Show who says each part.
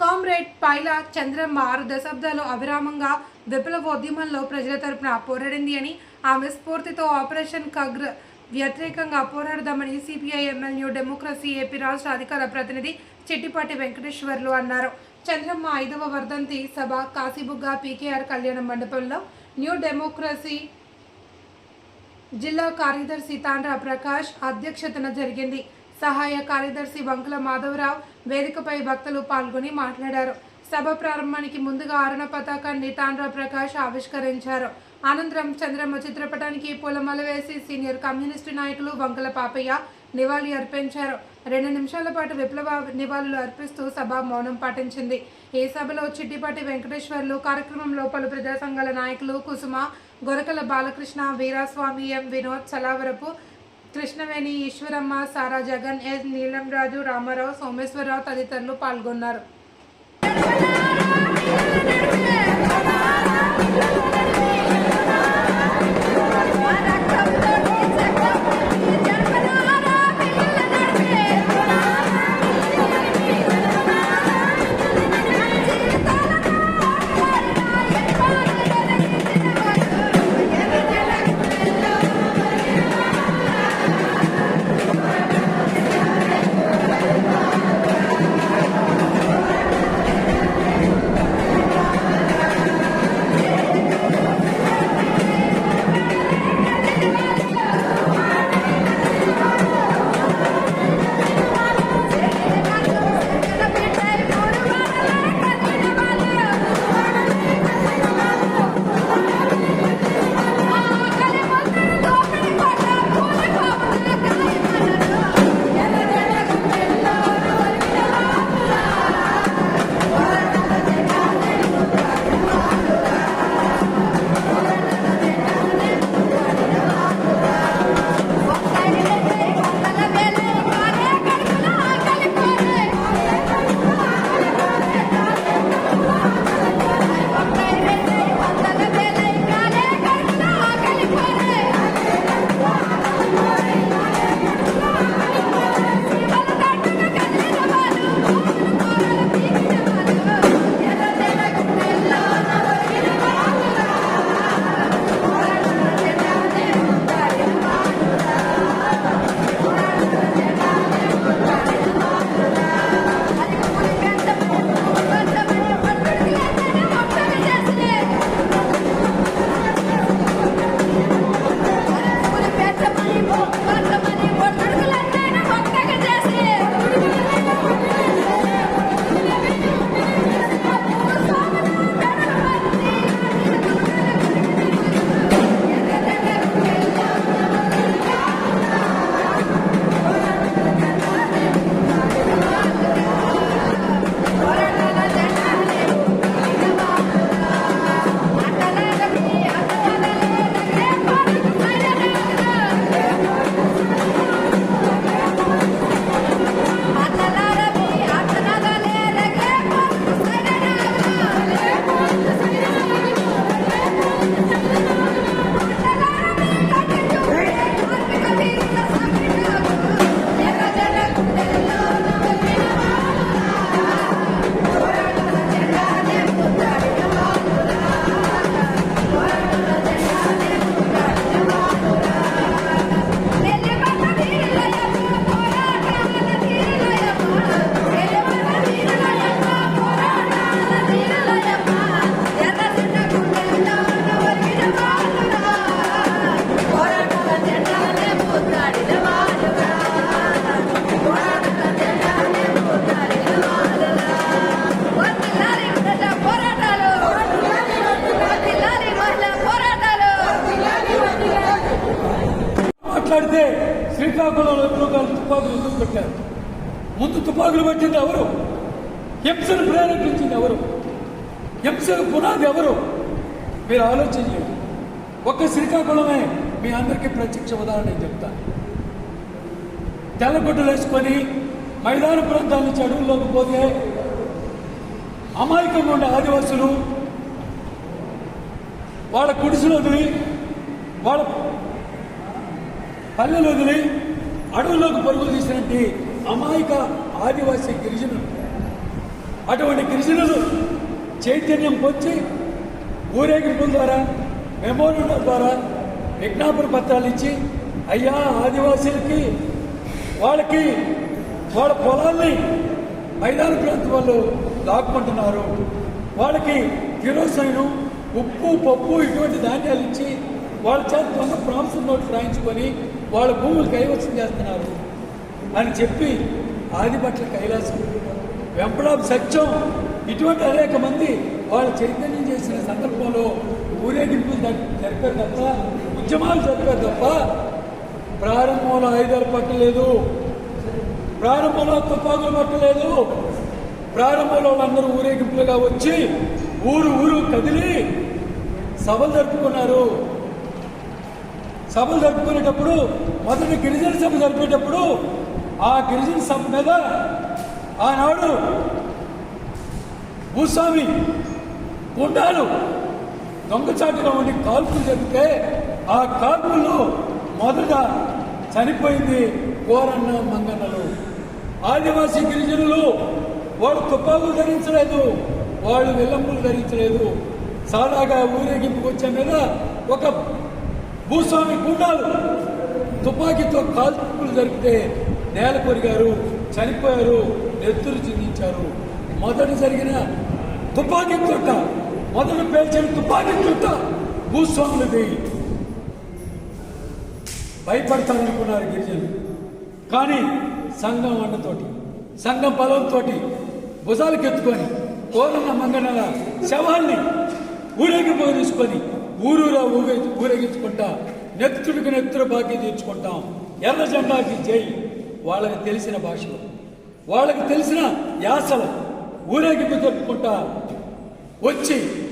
Speaker 1: Comrade Paila Chandramma ఆరు దశాబ్దాలు అవిరామంగా విప్లవోద్యమంలో ప్రజల తరపున పోరాడింది అని ఆమె స్ఫూర్తితో ఆపరేషన్ కగ్ర వ్యతిరేకంగా పోరాడదామని సిపిఐ ఎమ్మెల్యే డెమోక్రసీ ఏపీ రాష్ట్ర అధికార ప్రతినిధి చిట్టిపాటి వెంకటేశ్వర్లు అన్నారు. చంద్రమ్మ ఐదవ వర్ధంతి సభ కాశీబుగ్గ పీకేఆర్ కళ్యాణ మండపంలో న్యూ డెమోక్రసీ జిల్లా కార్యదర్శి తాండ్ర ప్రకాష్ అధ్యక్షతన జరిగింది. సహాయ కార్యదర్శి వంకుల మాధవరావు వేదికపై భక్తులు పాల్గొని మాట్లాడారు. సభ ప్రారంభానికి ముందుగా అరుణ పతాకాన్ని తాండ్ర ప్రకాష్ ఆవిష్కరించారు. అనంతరం చంద్రమ్మ చిత్రపటానికి పూలమాల వేసి సీనియర్ కమ్యూనిస్టు నాయకులు వంకల పాపయ్య నివాళి అర్పించారు. రెండు నిమిషాల పాటు విప్లవ నివాళులు అర్పిస్తూ సభ మౌనం పాటించింది. ఈ సభలో చిట్టిపాటి వెంకటేశ్వర్లు కార్యక్రమంలో పలు ప్రజా సంఘాల నాయకులు కుసుమ గొరకల బాలకృష్ణ వీరాస్వామి ఎం వినోద్ చలావరపు కృష్ణవేణి ఈశ్వరమ్మ సారా జగన్ ఎస్ నీలంరాజు రామారావు సోమేశ్వరరావు తదితరులు పాల్గొన్నారు.
Speaker 2: శ్రీకాకుళంలో ఎక్కువగా తుపాకులు ఎందుకు పెట్టారు. ముందు తుపాకులు పెట్టింది ఎవరు? హింసను ప్రేరేపించింది ఎవరు? హింసను పునాది ఎవరు? మీరు ఆలోచన చేయండి. ఒక్క శ్రీకాకుళమే మీ అందరికీ ప్రత్యక్ష ఉదాహరణ నేను చెప్తాను తెల్లగుడ్డలు వేసుకొని మైదాన ప్రాంతాల నుంచి అడవుల్లోకి పోతే అమాయకంగా ఉండే ఆదివాసులు వాళ్ళ గుడిసెలు వదిలి వాళ్ళ పల్లెలు వదిలి అడవుల్లోకి పరుగులు తీసినటువంటి అమాయక ఆదివాసీ గిరిజనులు. అటువంటి గిరిజనులు చైతన్యం పొంచి ఊరేగింపుల ద్వారా మెమోరియల్ ద్వారా విజ్ఞాపన పత్రాలు ఇచ్చి అయ్యా ఆదివాసీలకి వాళ్ళకి వాళ్ళ పొలాల్ని మైదాన ప్రాంతం వాళ్ళు లాక్కుంటున్నారు. వాళ్ళకి కిరోసైను ఉప్పు పప్పు ఇటువంటి ధాన్యాలు ఇచ్చి వాళ్ళ చేత కొంత ప్రాంసం నోట్లు రాయించుకొని వాళ్ళ భూములు కైవసం చేస్తున్నారు అని చెప్పి ఆదిపట్ల కైలాసం. వెంపడాం సత్యం. ఇటువంటి అనేక మంది వాళ్ళు చైతన్యం చేసిన సందర్భంలో ఊరేగింపులు జరిపారు తప్ప ఉద్యమాలు జరిపారు తప్ప ప్రారంభంలో ఆయుధాలు పట్టలేదు. ప్రారంభంలో తుపాకులు పట్టలేదు. ప్రారంభంలో వాళ్ళందరూ ఊరేగింపులుగా వచ్చి ఊరు ఊరు కదిలి సభలు జరుపుకున్నారు. సభలు జరుపుకునేటప్పుడు మొదటి గిరిజన సభ జరిపేటప్పుడు ఆ గిరిజన సభ మీద ఆనాడు భూస్వామి గుండాలు దొంగచాటుగా ఉండి కాల్పులు జరిపితే ఆ కాల్పుల్లో మొదట చనిపోయింది కోరన్న మంగన్నలు. ఆదివాసీ గిరిజనులు వాళ్ళు తుపాకులు ధరించలేదు వాళ్ళు విలంబులు ధరించలేదు. సాదాగా ఊరేగింపుకు వచ్చే మీద ఒక భూస్వామి గుండాలు. తుపాకీతో కాల్పులు జరిపితే నేల కొరిగారు చనిపోయారు నెత్తురు చిందించారు. మొదట జరిగిన తుపాకీ చుట్ట మొదట పేల్చిన తుపాకీ చుట్ట భూస్వాములది. భయపడతారనుకున్నారు గిరిజనులు. కానీ సంఘం అండతోటి సంఘం బలంతో భుజాలకు ఎత్తుకొని కోరన్న మంగనల శవాల్ని ఊరేగిపోయి తీసుకొని ఊరూరా ఊగే ఊరేగించుకుంటా నెత్తుడికి నెత్తుల బాకీ తీర్చుకుంటాం. ఎర్ర జెండాకి జై. వాళ్ళకి తెలిసిన భాషలు వాళ్ళకి తెలిసిన యాసలు. ఊరేగింపు జరుపుకుంటా. వచ్చి